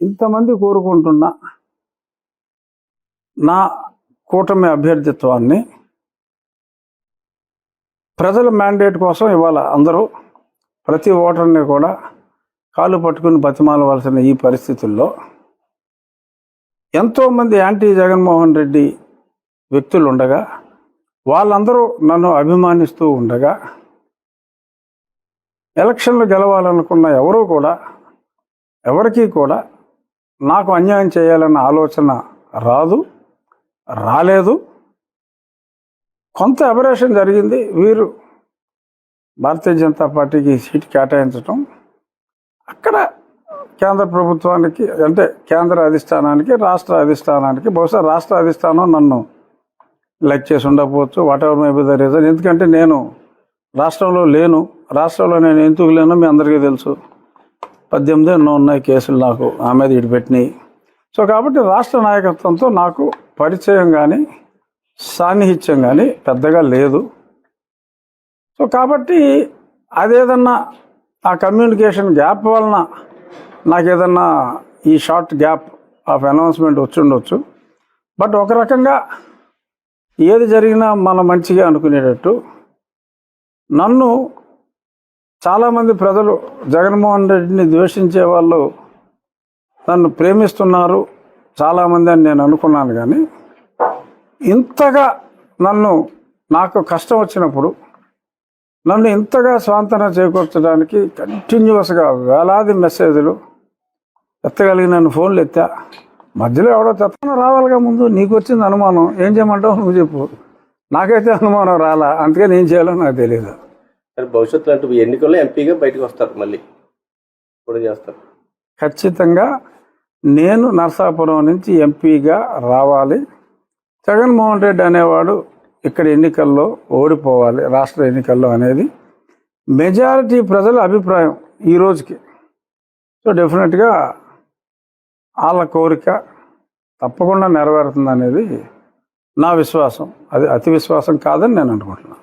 ఇంతమంది కోరుకుంటున్న నా కూటమి అభ్యర్థిత్వాన్ని ప్రజల మ్యాండేట్ కోసం ఇవాళ అందరూ ప్రతి ఓటర్ని కూడా కాలు పట్టుకుని బతిమాలవలసిన ఈ పరిస్థితుల్లో ఎంతోమంది యాంటీ జగన్మోహన్ రెడ్డి వ్యక్తులు ఉండగా వాళ్ళందరూ నన్ను అభిమానిస్తూ ఉండగా ఎలక్షన్లు గెలవాలనుకున్న ఎవరూ కూడా ఎవరికీ కూడా నాకు అన్యాయం చేయాలన్న ఆలోచన రాదు రాలేదు. కొంత అబరేషన్ జరిగింది. వీరు భారతీయ జనతా పార్టీకి సీట్ కేటాయించటం అక్కడ కేంద్ర ప్రభుత్వానికి అంటే కేంద్ర అధిష్టానానికి రాష్ట్ర అధిష్టానానికి బహుశా రాష్ట్ర అధిష్టానం నన్ను లైక్ చేసి ఉండకపోవచ్చు whatever may be the reason ఎందుకంటే నేను రాష్ట్రంలో లేను. రాష్ట్రంలో నేను ఎందుకు లేనో మీ అందరికీ తెలుసు. పద్దెనిమిది ఎన్నో ఉన్నాయి కేసులు నాకు ఆ మీద ఇడిపెట్టినాయి సో కాబట్టి రాష్ట్ర నాయకత్వంతో నాకు పరిచయం కానీ సాన్నిహిత్యం కానీ పెద్దగా లేదు. సో కాబట్టి అదేదన్నా ఆ కమ్యూనికేషన్ గ్యాప్ వలన నాకు ఏదన్నా ఈ షార్ట్ గ్యాప్ ఆఫ్ అనౌన్స్మెంట్ వచ్చిండొచ్చు బట్ ఒక రకంగా ఏది జరిగినా మన మంచిగా అనుకునేటట్టు నన్ను చాలామంది ప్రజలు జగన్మోహన్ రెడ్డిని ద్వేషించే వాళ్ళు నన్ను ప్రేమిస్తున్నారు. చాలామంది అని నేను అనుకున్నాను కానీ ఇంతగా నన్ను నాకు కష్టం వచ్చినప్పుడు నన్ను ఇంతగా స్వాంతన చేకూర్చడానికి కంటిన్యూస్గా వేలాది మెసేజ్లు ఎత్తగలిగి నన్ను ఫోన్లు ఎత్తా. మధ్యలో ఎవడో చెత్తన రావాలిగా ముందు. నీకు వచ్చింది అనుమానం. ఏం చేయమంటావు? నువ్వు చెప్పు. నాకైతే అనుమానం రాలా. అందుకే ఏం చేయాలో నాకు తెలియదు కానీ భవిష్యత్తులో అంటే ఎన్నికల్లో ఎంపీగా బయటకు వస్తారు మళ్ళీ. కూడా చేస్తారు. ఖచ్చితంగా నేను నర్సాపురం నుంచి ఎంపీగా రావాలి. జగన్మోహన్ రెడ్డి అనేవాడు ఇక్కడ ఎన్నికల్లో ఓడిపోవాలి రాష్ట్ర ఎన్నికల్లో అనేది. మెజారిటీ ప్రజల అభిప్రాయం ఈ రోజుకి. సో డెఫినెట్గా వాళ్ళ కోరిక తప్పకుండా నెరవేరుతుంది అనేది నా విశ్వాసం. అది అతి విశ్వాసం కాదని నేను అనుకుంటున్నాను.